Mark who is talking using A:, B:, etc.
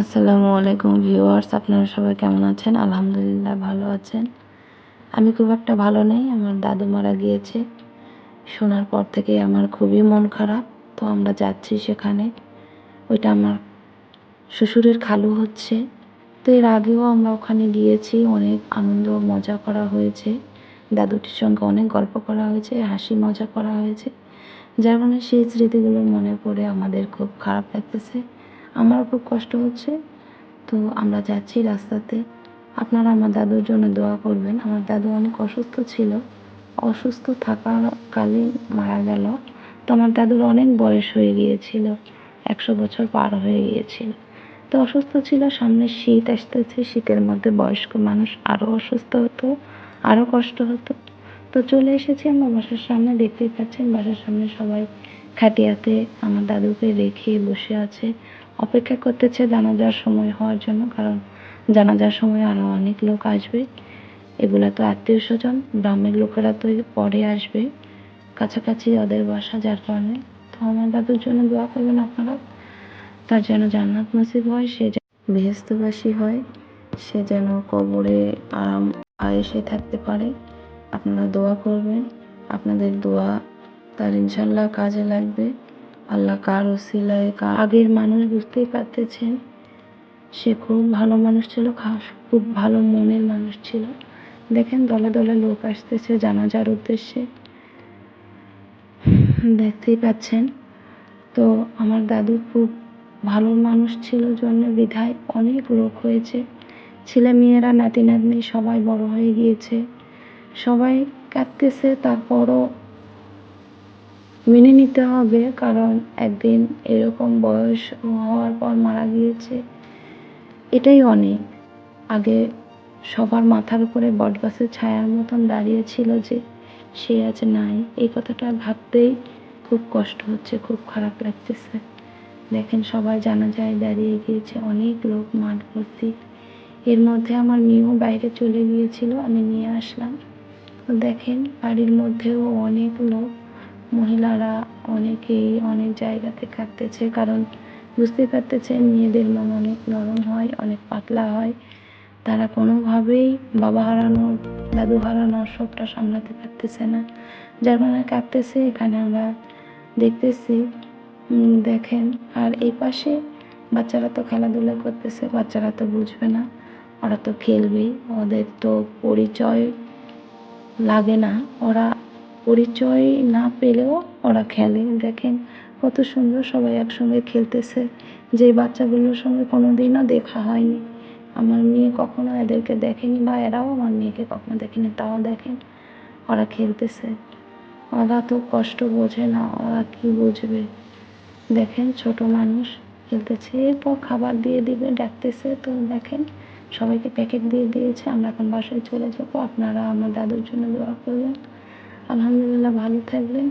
A: আসসালামু আলাইকুম ভিউয়ার্স, আপনারা সবাই কেমন আছেন? আলহামদুলিল্লাহ ভালো আছেন। আমি খুব একটা ভালো নেই, আমার দাদু মারা গিয়েছে। শোনার পর থেকে আমার খুবই মন খারাপ, তো আমরা যাচ্ছি সেখানে। ওইটা আমার শ্বশুরের খালু হচ্ছে। তো এর আগেও আমরা ওখানে গিয়েছি, অনেক আনন্দ, মজা করা হয়েছে। দাদুটির সঙ্গে অনেক গল্প করা হয়েছে, হাসি, মজা করা হয়েছে। যার মানে সেই স্মৃতিগুলো মনে পড়ে, আমাদের খুব খারাপ লাগতেছে। আমারও খুব কষ্ট হচ্ছে, তো আমরা যাচ্ছি রাস্তাতে। আপনারা আমার দাদুর জন্য দোয়া করবেন। আমার দাদু অনেক অসুস্থ ছিল। অসুস্থ থাকাকালীন মারা গেল। তো আমার দাদুর অনেক বয়স হয়ে গিয়েছিল। একশো বছর পার হয়ে গিয়েছিল। তো অসুস্থ ছিল, সামনে শীত আসতেছে। শীতের মধ্যে বয়স্ক মানুষ আরও অসুস্থ হতো আরও কষ্ট হতো। তো চলে এসেছি আমার বাসার সামনে, দেখতেই পাচ্ছেন বাসার সামনে সবাই খাটিয়াতে আমার দাদুকে রেখে বসে আছে। অপেক্ষা করতেছে জানাজার সময় হওয়ার জন্য, কারণ জানাজার সময় আরও অনেক লোক আসবে। এগুলো তো আত্মীয় স্বজন গ্রামের লোকেরা তো পরে আসবে। কাছাকাছি ওদের বাসা, যার কারণে। তো আমার দাদুর জন্য দোয়া করবেন আপনারা। তার যেন জান্নাত নসিব হয়, সে যেন বেহেস্তবাসী হয়, সে যেন কবরে আরাম আয়েসে থাকতে পারে। আপনারা দোয়া করবেন। আপনাদের দোয়া তার ইনশাল্লাহ কাজে লাগবে। আল্লাহ কার ওসিলায় আগের মানুষ বুঝতেই পারতেছেন, সে খুব ভালো মানুষ ছিল খুব ভালো মনের মানুষ ছিল। দেখেন দলে দলে লোক আসতেছে জানাজার উদ্দেশ্যে। দেখতেই পাচ্ছেন। তো আমার দাদু খুব ভালো মানুষ ছিল, জন্য বিধায় অনেক লোক হয়েছে। ছেলে মেয়েরা, নাতি নাতনি সবাই বড় হয়ে গিয়েছে। সবাই কাঁদতেছে, তারপরও মেনে নিতে হবে, কারণ একদিন এরকম বয়স হওয়ার পর মারা গিয়েছে। এটাই অনেক। আগে সবার মাথার উপরে বটগাছের ছায়ার মতন দাঁড়িয়ে ছিল যে সে আজ নাই। এই কথাটা ভাবতেই খুব কষ্ট হচ্ছে, খুব খারাপ লাগতেছে। দেখেন সবাই জানা যায় দাঁড়িয়ে গিয়েছে অনেক লোক মাঠ ভর্তি এর মধ্যে আমার মেয়েও বাইরে চলে গিয়েছিল, আমি নিয়ে আসলাম। দেখেন, বাড়ির মধ্যেও অনেক লোক মহিলারা অনেকেই অনেক জায়গাতে কাঁদতেছে, কারণ বুঝতে পারতেছে মেয়েদের মন অনেক নরম হয়, অনেক পাতলা হয়। তারা কোনোভাবেই বাবা হারানোর, দাদু হারানোর সবটা সামলাতে পারতেছে না। যার মানে কাঁদতেছে, এখানে আমরা দেখতেছি। দেখেন, আর এই পাশে বাচ্চারা তো খেলাধুলা করতেছে, বাচ্চারা তো বুঝবে না। ওরা তো খেলবেই, ওদের তো পরিচয় লাগে না। ওরা পরিচয় না পেলেও ওরা খেলে। দেখেন কত সুন্দর সবাই একসঙ্গে খেলতেছে। যে বাচ্চাগুলোর সঙ্গে কোনো দিনও দেখা হয়নি। আমার মেয়ে কখনো এদেরকে দেখেনি বা এরাও আমার মেয়েকে কখনো দেখেনি, তাও দেখেন ওরা খেলতেছে। ওরা তো কষ্ট বোঝে না, ওরা কি বুঝবে? দেখেন ছোট মানুষ খেলতেছে, এরপর খাবার দিয়ে দিবে, ডাকতেছে। তো দেখেন সবাইকে প্যাকেট দিয়ে দিয়েছে, আমরা এখন বাসায় চলে যাব। আপনারা আমার দাদুর জন্য দোয়া করবেন। আলহামদুলিল্লাহ ভালো থাকবেন।